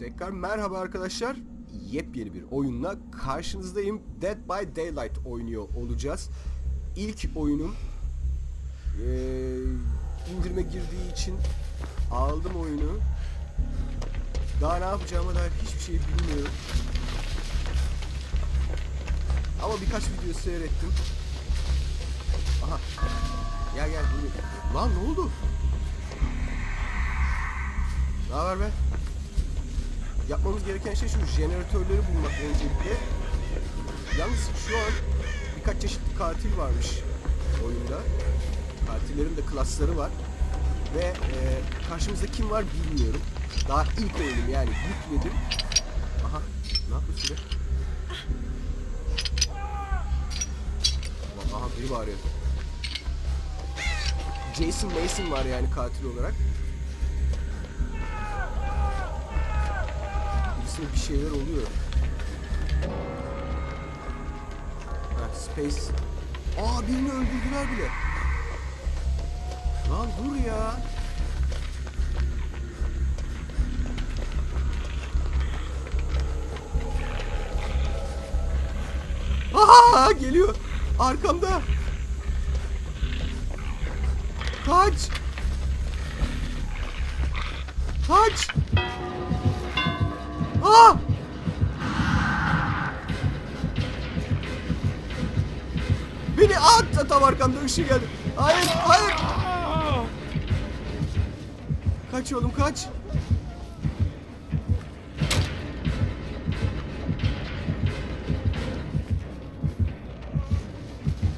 Tekrar merhaba arkadaşlar. Yepyeni bir oyunla karşınızdayım. Dead by Daylight oynuyor olacağız. İlk oyunum eee, indirime girdiği için aldım oyunu. Daha ne yapacağıma dair hiçbir şey bilmiyorum. Ama birkaç video seyrettim. Aha. Gel gel. buyur. Lan ne oldu? Ne haber be? Yapmamız gereken şey şu jeneratörleri bulmak öncelikle. Yalnız şu an birkaç çeşitli katil varmış oyunda. Katillerin de klasları var. Ve e, karşımızda kim var bilmiyorum. Daha ilk oyunum yani yükledim. Aha ne yapıyorsun be? Aha biri bağırıyor. Jason Mason var yani katil olarak. Birisine bir şeyler oluyor. Ha, Space. Aa birini öldürdüler bile. Lan dur ya. Aa geliyor. Arkamda. Kaç. Kaç. Aa! Beni at tam arkamda ışığı geldi. Hayır, hayır. Kaç oğlum kaç.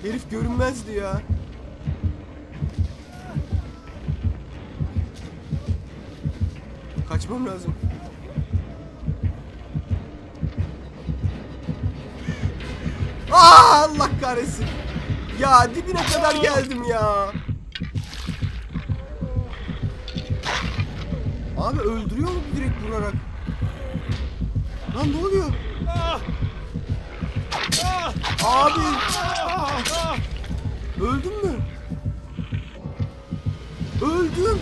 Herif görünmezdi ya. Kaçmam lazım. Aa, Allah kahretsin. Ya dibine kadar geldim ya. Abi öldürüyor mu direkt vurarak? Lan ne oluyor? Abi öldün mü? Öldüm.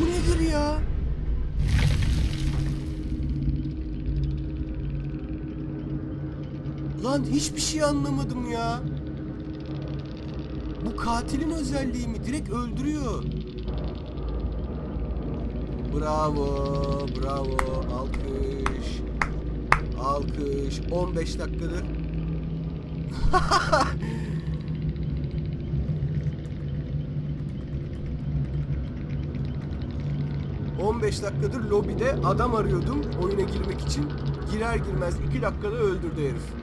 Bu nedir ya? Lan hiçbir şey anlamadım ya. Bu katilin özelliği mi? Direkt öldürüyor. Bravo, bravo. Alkış. Alkış. 15 dakikadır. ...15 dakikadır lobide adam arıyordum oyuna girmek için. Girer girmez 2 dakikada öldürdü herif.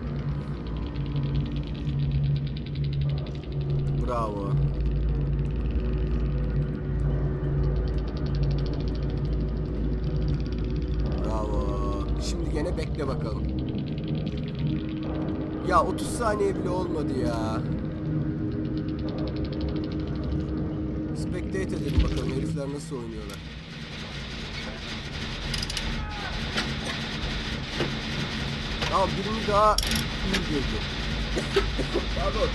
Bravo. Bravo. Şimdi gene bekle bakalım. Ya 30 saniye bile olmadı ya. Spectate edelim bakalım herifler nasıl oynuyorlar. Tamam birini daha iyi girdi. Pardon.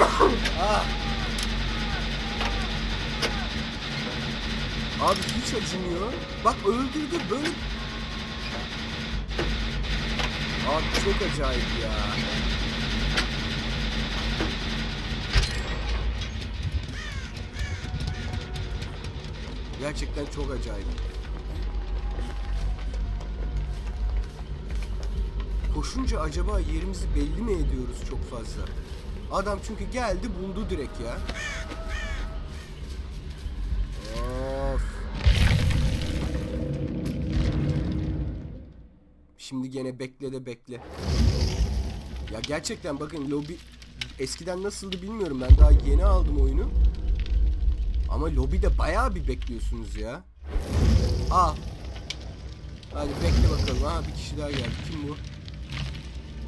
Ah. Abi hiç acımıyor. Bak öldürdü böyle. Abi çok acayip ya. Gerçekten çok acayip. Koşunca acaba yerimizi belli mi ediyoruz çok fazla? Adam çünkü geldi buldu direkt ya. Of. Şimdi gene bekle de bekle. Ya gerçekten bakın lobi eskiden nasıldı bilmiyorum ben daha yeni aldım oyunu. Ama lobide bayağı bir bekliyorsunuz ya. Aa. Hadi bekle bakalım. Ha bir kişi daha geldi. Kim bu?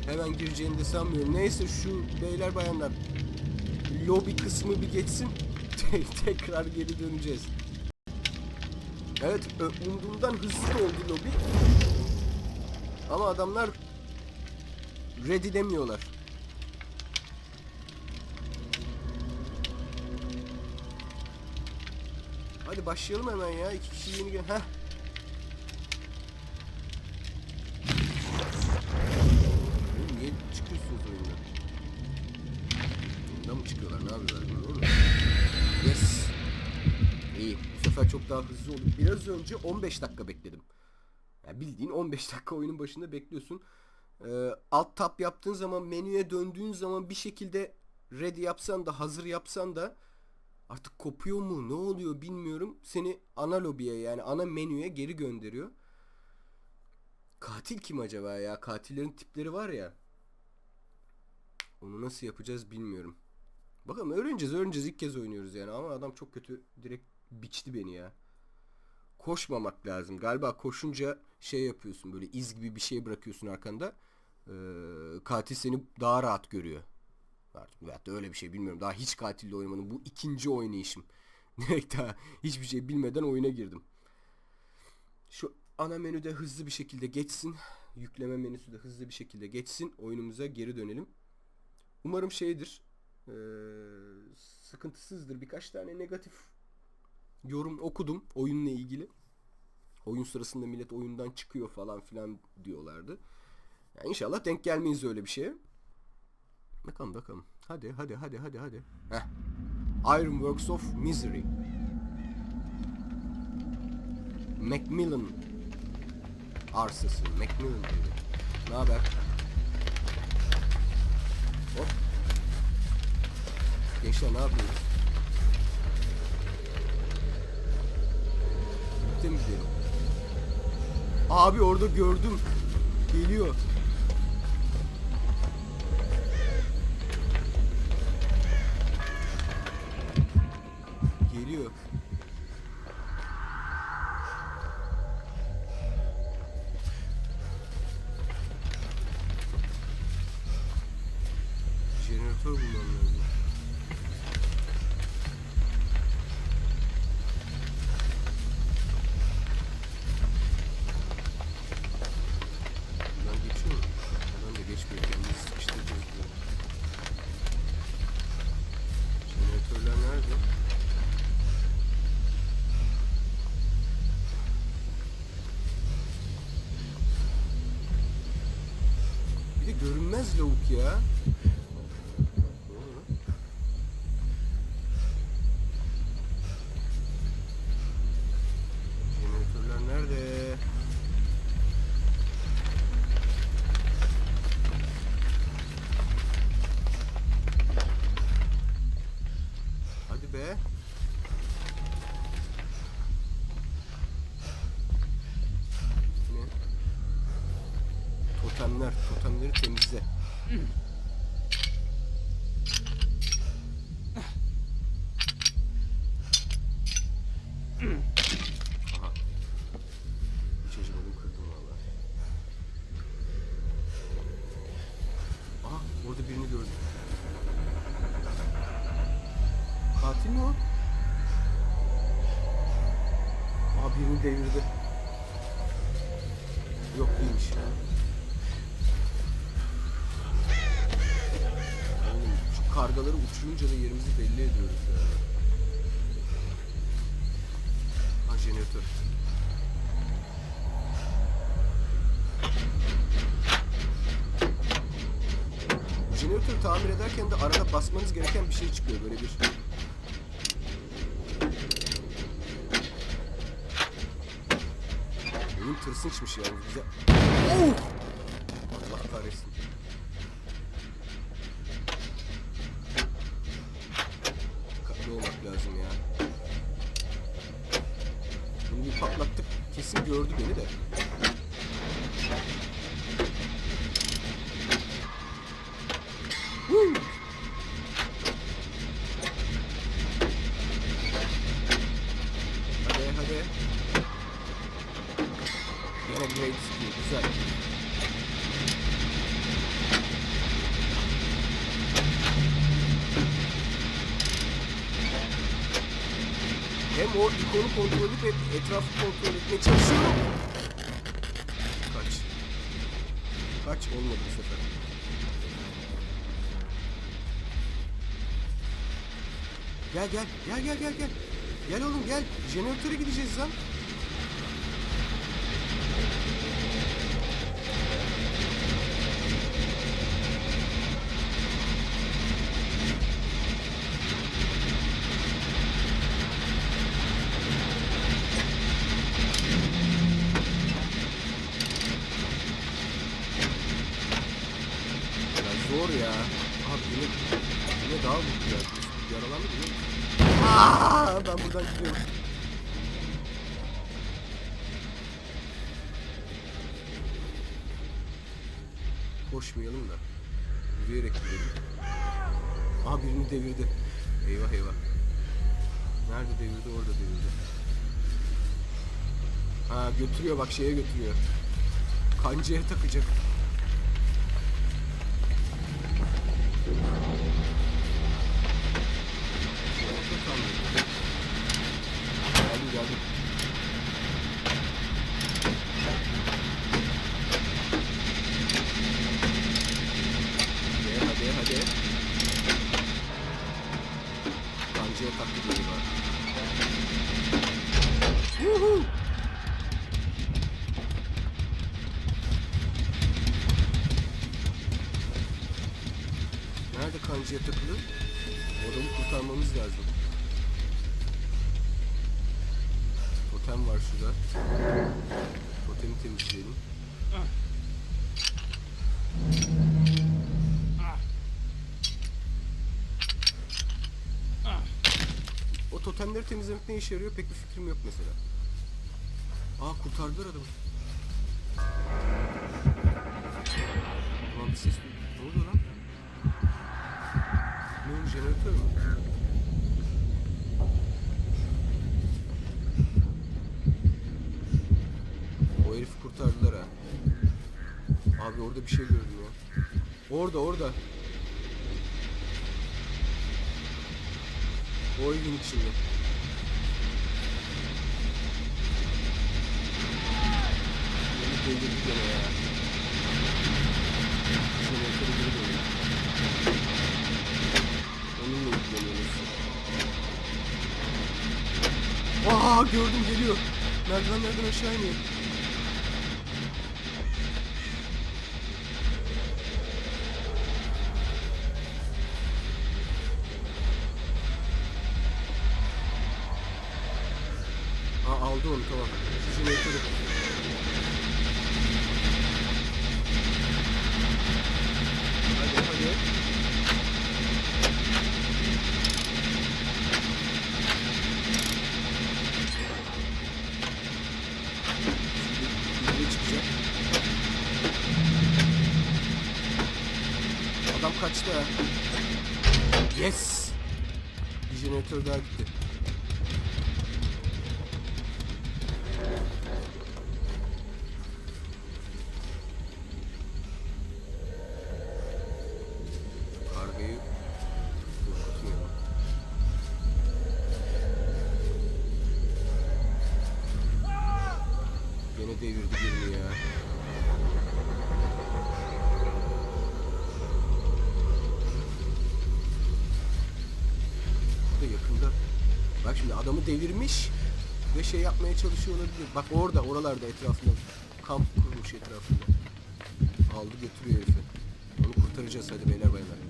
Hemen gireceğini de sanmıyorum. Neyse şu beyler bayanlar lobi kısmı bir geçsin. Tekrar geri döneceğiz. Evet umduğumdan hızlı oldu lobi. Ama adamlar ready demiyorlar. Hadi başlayalım hemen ya. İki kişi yeni gel. Heh. Mı çıkıyorlar? Ne yapıyorlar bilmiyorum. Yes. İyi. Bu sefer çok daha hızlı oldu. Biraz önce 15 dakika bekledim. Yani bildiğin 15 dakika oyunun başında bekliyorsun. Ee, alt tab yaptığın zaman menüye döndüğün zaman bir şekilde ready yapsan da hazır yapsan da artık kopuyor mu ne oluyor bilmiyorum. Seni ana lobiye yani ana menüye geri gönderiyor. Katil kim acaba ya? Katillerin tipleri var ya. Onu nasıl yapacağız bilmiyorum. Bakalım öğreneceğiz öğreneceğiz ilk kez oynuyoruz yani ama adam çok kötü direkt biçti beni ya. Koşmamak lazım. Galiba koşunca şey yapıyorsun böyle iz gibi bir şey bırakıyorsun arkanda. Ee, katil seni daha rahat görüyor. Artık veyahut da öyle bir şey bilmiyorum. Daha hiç katille oynamadım. Bu ikinci oynayışım. Direkt daha hiçbir şey bilmeden oyuna girdim. Şu ana menüde hızlı bir şekilde geçsin. Yükleme menüsü de hızlı bir şekilde geçsin. Oyunumuza geri dönelim. Umarım şeydir. Ee, sıkıntısızdır. Birkaç tane negatif yorum okudum oyunla ilgili. Oyun sırasında millet oyundan çıkıyor falan filan diyorlardı. Yani inşallah denk gelmeyiz öyle bir şeye. Bakalım bakalım. Hadi hadi hadi hadi hadi. Heh. Ironworks of Misery. Macmillan arsası. Macmillan evi. Ne haber? Hop. Gençler ne yapıyoruz? Gidelim? Abi orada gördüm. Geliyor. De totemleri temizle. Aha. Hiç acımadım kırdım valla. Aha birini gördüm. Katil mi o? Aha birini devirdi. Kargaları uçurunca da yerimizi belli ediyoruz ya. Ha jeneratör. Jeneratörü tamir ederken de arada basmanız gereken bir şey çıkıyor böyle bir Oyun tırsınçmış yani bize. Oh! Allah kahretsin. Dikkatli olmak lazım ya. Bunu bir patlattık. Kesin gördü beni de. Woo! Hadi hadi. Yine great skill. Güzel. Hem o ikonu kontrol edip hem etrafı kontrol etmeye çalışıyorum. Kaç. Kaç olmadı bu sefer. Gel gel gel gel gel gel. Gel oğlum gel. Jeneratöre gideceğiz lan. Ya. Abi yine, yine daha vurdu ya. Yaralandı mı? Aa, ben buradan gidiyorum. Koşmayalım da. Yürüyerek gidelim. Aha birini devirdi. Eyvah eyvah. Nerede devirdi? Orada devirdi. Ha götürüyor bak şeye götürüyor. Kancaya takacak. Totem var şurada. Totemi temizleyelim. O totemleri temizlemek ne işe yarıyor pek bir fikrim yok mesela. Aa kurtardılar adamı. Bir ses duydum. Ne oluyor lan? Ne oldu jeneratör mü? O herifi kurtardılar ha. Abi orada bir şey gördüm ya. Orada orada. O evin içinde. Beni delirdi gene ya. Aa gördüm geliyor. Merdivenlerden aşağı iniyor. Jeneratör daha gitti. Kargayı korkutmayalım. Gene devirdi adamı devirmiş ve şey yapmaya çalışıyor olabilir. Bak orada, oralarda etrafında. Kamp kurmuş etrafında. Aldı götürüyor herifi. Onu kurtaracağız hadi beyler baylar.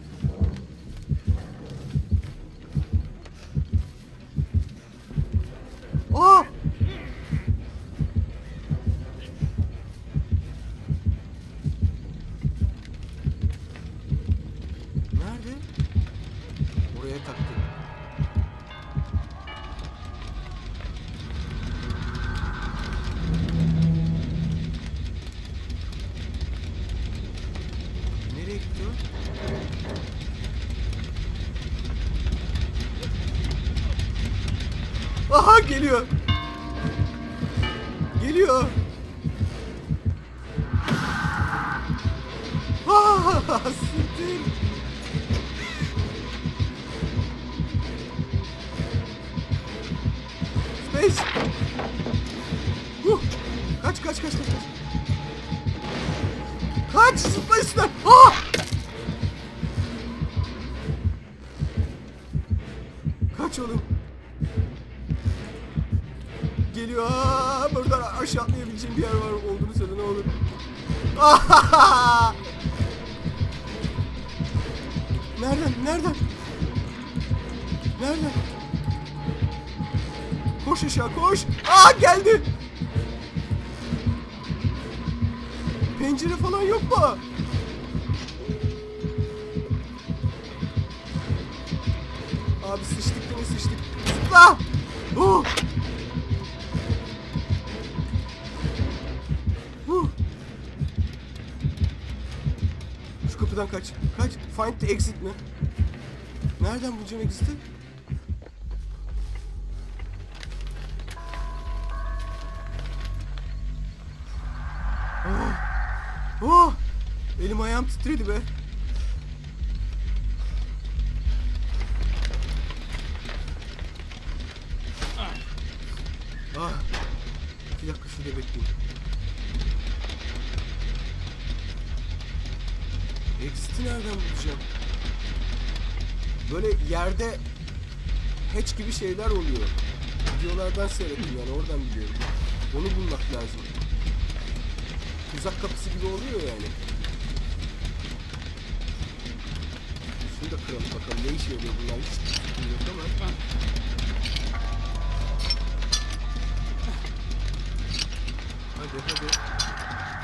Geliyor. Geliyor. Ah, siktir. Space. Huh. Kaç kaç kaç kaç kaç. Kaç Space'den. Ah! geliyor. Aa, buradan aşağı atlayabileceğim bir yer var. Olduğunu söyle ne olur. nereden? Nereden? Nereden? Koş aşağı koş. Aa geldi. Pencere falan yok mu? Abi sıçtık değil mi sıçtık? Zıpla! Oh! Şu kapıdan kaç. Kaç. Find the exit mi? Nereden bulacağım exit'i? Oh! Oh! Elim ayağım titredi be. Ah! Bir dakika şurada bekleyin. Exit'i nereden bulacağım? Böyle yerde hatch gibi şeyler oluyor. Videolardan seyrettim yani oradan biliyorum. Onu bulmak lazım. Tuzak kapısı gibi oluyor yani. Şunu da kıralım bakalım ne işe yarıyor bunlar hiç yok ama. Hadi hadi.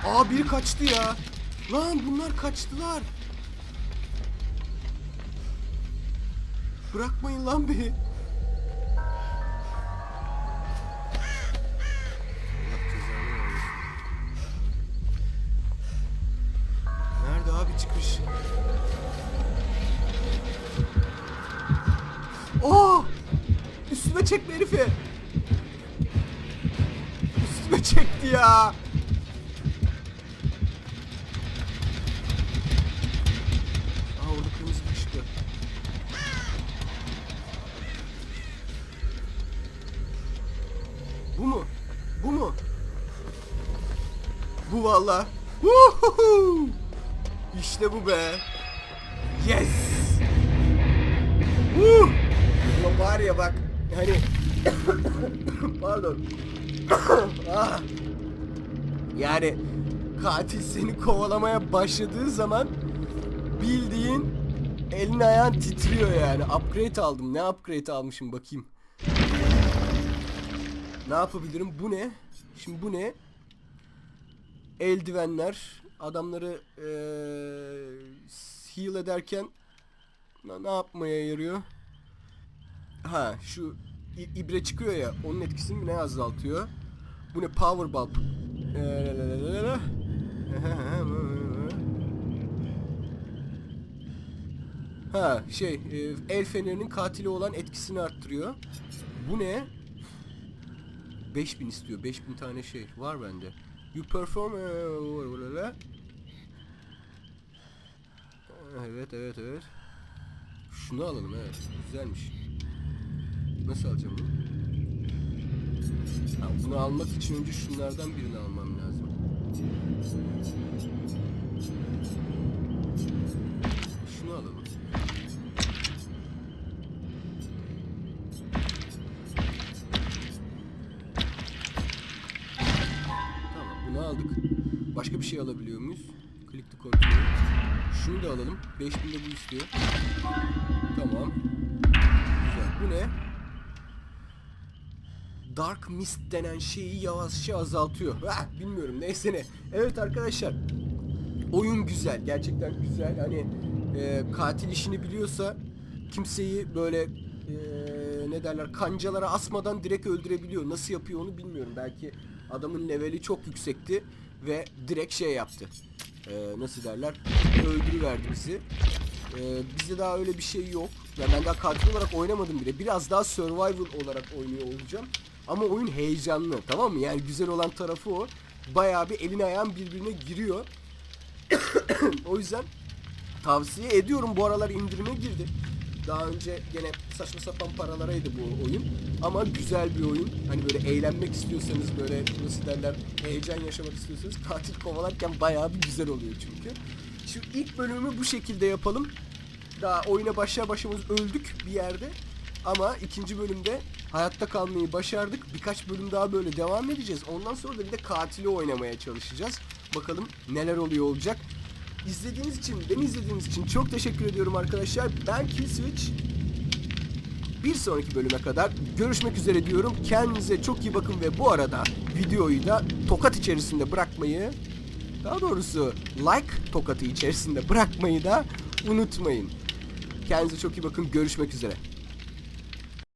Aa biri kaçtı ya. Lan bunlar kaçtılar. Bırakmayın lan beni. Nerede abi çıkış? Oh! Üstüme çekme herifi. Üstüme çekti ya. Aa orada kırmızı bir ışık var. Bu mu? Bu mu? Bu valla. İşte bu be. Yes! Woo! Ulan var ya bak hani pardon ah. yani katil seni kovalamaya başladığı zaman bildiğin elin ayağın titriyor yani upgrade aldım ne upgrade almışım bakayım ne yapabilirim bu ne şimdi bu ne eldivenler adamları eee heal ederken ne, yapmaya yarıyor Ha şu ibre çıkıyor ya onun etkisini ne azaltıyor? Bu ne power bulb? Ee, Ha şey el fenerinin katili olan etkisini arttırıyor. Bu ne? 5000 istiyor. 5000 tane şey var bende. You perform Evet evet evet. Şunu alalım evet. Güzelmiş. Nasıl alacağım bunu? Ha, bunu almak için önce şunlardan birini almam lazım. Şunu alalım. Bir şey alabiliyor muyuz? Click to continue. Şunu da alalım. 5000 de bu istiyor. Tamam. Güzel. Bu ne? Dark Mist denen şeyi yavaşça azaltıyor. Ah, bilmiyorum neyse ne. Evet arkadaşlar. Oyun güzel. Gerçekten güzel. Hani e, katil işini biliyorsa kimseyi böyle e, ne derler kancalara asmadan direkt öldürebiliyor. Nasıl yapıyor onu bilmiyorum. Belki adamın leveli çok yüksekti ve direkt şey yaptı. E, nasıl derler? Öldürüverdi bizi. Ee, bizde daha öyle bir şey yok. Ya ben daha katil olarak oynamadım bile. Biraz daha survival olarak oynuyor olacağım. Ama oyun heyecanlı tamam mı? Yani güzel olan tarafı o. Bayağı bir elin ayağın birbirine giriyor. o yüzden tavsiye ediyorum. Bu aralar indirime girdi. Daha önce gene saçma sapan paralaraydı bu oyun. Ama güzel bir oyun. Hani böyle eğlenmek istiyorsanız böyle nasıl derler heyecan yaşamak istiyorsanız katil kovalarken bayağı bir güzel oluyor çünkü. Şimdi ilk bölümü bu şekilde yapalım. Daha oyuna başlar başlamaz öldük bir yerde. Ama ikinci bölümde hayatta kalmayı başardık. Birkaç bölüm daha böyle devam edeceğiz. Ondan sonra da bir de katili oynamaya çalışacağız. Bakalım neler oluyor olacak. İzlediğiniz için, beni izlediğiniz için çok teşekkür ediyorum arkadaşlar. Ben Killswitch. Bir sonraki bölüme kadar görüşmek üzere diyorum. Kendinize çok iyi bakın ve bu arada videoyu da tokat içerisinde bırakmayı daha doğrusu like tokatı içerisinde bırakmayı da unutmayın. Kendinize çok iyi bakın. Görüşmek üzere.